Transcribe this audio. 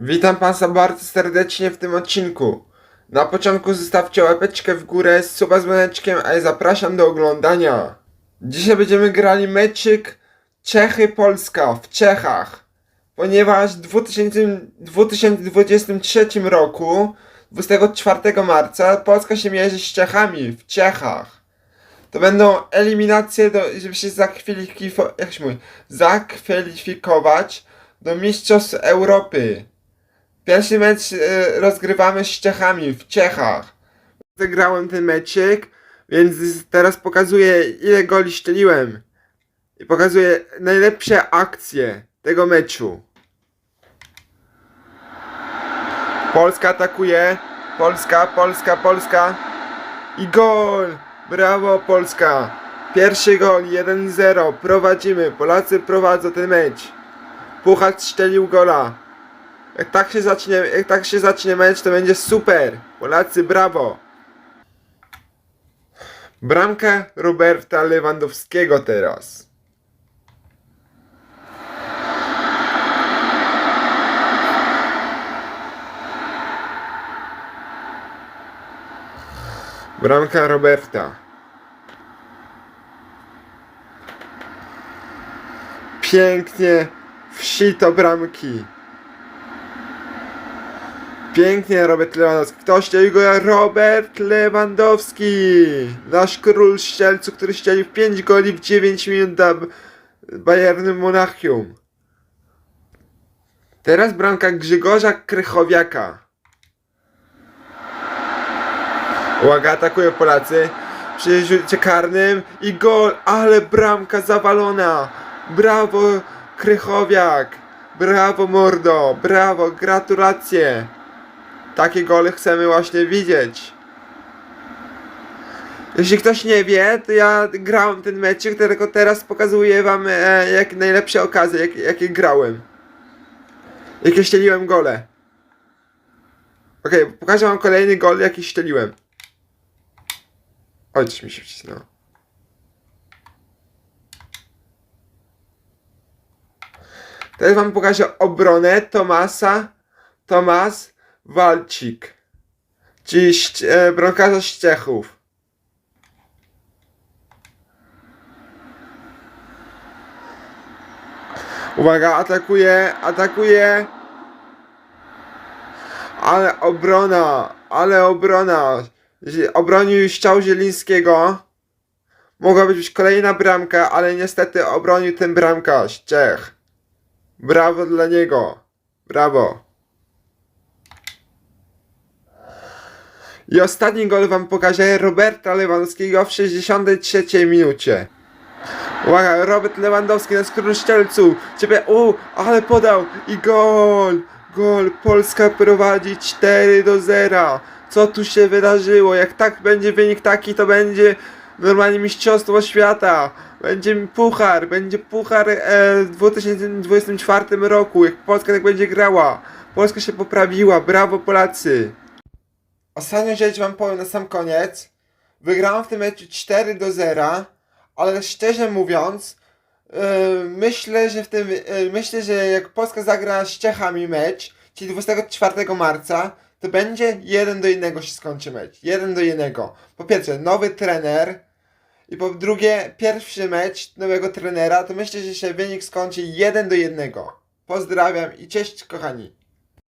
Witam Państwa bardzo serdecznie w tym odcinku. Na początku zostawcie łapeczkę w górę suba z dzwoneczkiem, a ja zapraszam do oglądania. Dzisiaj będziemy grali meczyk Czechy-Polska w Czechach. Ponieważ w 2000, 2023 roku, 24 marca, Polska się mierzy z Czechami w Czechach. To będą eliminacje, do, żeby się zakwalifikować, jak się zakwalifikować do Mistrzostw Europy. Pierwszy mecz e, rozgrywamy z Czechami w Czechach. Zagrałem ten meczyk, więc teraz pokazuję ile goli strzeliłem. I pokazuję najlepsze akcje tego meczu. Polska atakuje. Polska, Polska, Polska. I gol! Brawo Polska! Pierwszy gol 1-0. Prowadzimy. Polacy prowadzą ten mecz. Puchacz strzelił gola. Jak tak się zacznie, jak tak się zacznie mecz, to będzie super. Polacy, brawo. Bramka Roberta Lewandowskiego teraz. Bramka Roberta. Pięknie wsito bramki. Pięknie Robert Lewandowski. Kto ścielił go? Robert Lewandowski. Nasz król strzelców, który strzelił 5 goli w 9 minut dla Bayernu Monachium. Teraz bramka Grzegorza Krychowiaka. Uwaga, atakują Polacy. Przy rzucie karnym i gol, ale bramka zawalona. Brawo Krychowiak. Brawo mordo. Brawo, gratulacje. Takie gole chcemy właśnie widzieć. Jeśli ktoś nie wie, to ja grałem ten meczek, tylko teraz pokazuję wam e, jak najlepsze okazje, jak, jakie grałem. Jakie ścieliłem gole. Okej, pokażę wam kolejny gol, jaki ścieliłem. Oj, coś mi się wcisnęło. Teraz wam pokażę obronę Tomasa, Tomas Walcik, ść- e, Czechów. Uwaga, atakuje, atakuje. Ale obrona, ale obrona. Obronił ściał Zielińskiego. Mogła być kolejna bramka, ale niestety obronił ten bramkarz, Czech. Brawo dla niego. Brawo. I ostatni gol wam pokażę Roberta Lewandowskiego w 63 minucie. Uwaga, Robert Lewandowski na skrót szczelcu. Ciebie, u, ale podał i gol. Gol. Polska prowadzi 4 do 0. Co tu się wydarzyło? Jak tak będzie wynik taki, to będzie normalnie mistrzostwo świata. Będzie puchar, będzie puchar e, w 2024 roku, jak Polska tak będzie grała. Polska się poprawiła, brawo Polacy. Ostatnią rzecz wam powiem na sam koniec. Wygrałem w tym meczu 4 do 0, ale szczerze mówiąc, yy, myślę, że w tym, yy, myślę, że jak Polska zagra z Czechami mecz, czyli 24 marca, to będzie 1 do 1 się skończy mecz. 1 do 1. Po pierwsze, nowy trener i po drugie, pierwszy mecz nowego trenera, to myślę, że się wynik skończy 1 do 1. Pozdrawiam i cześć kochani.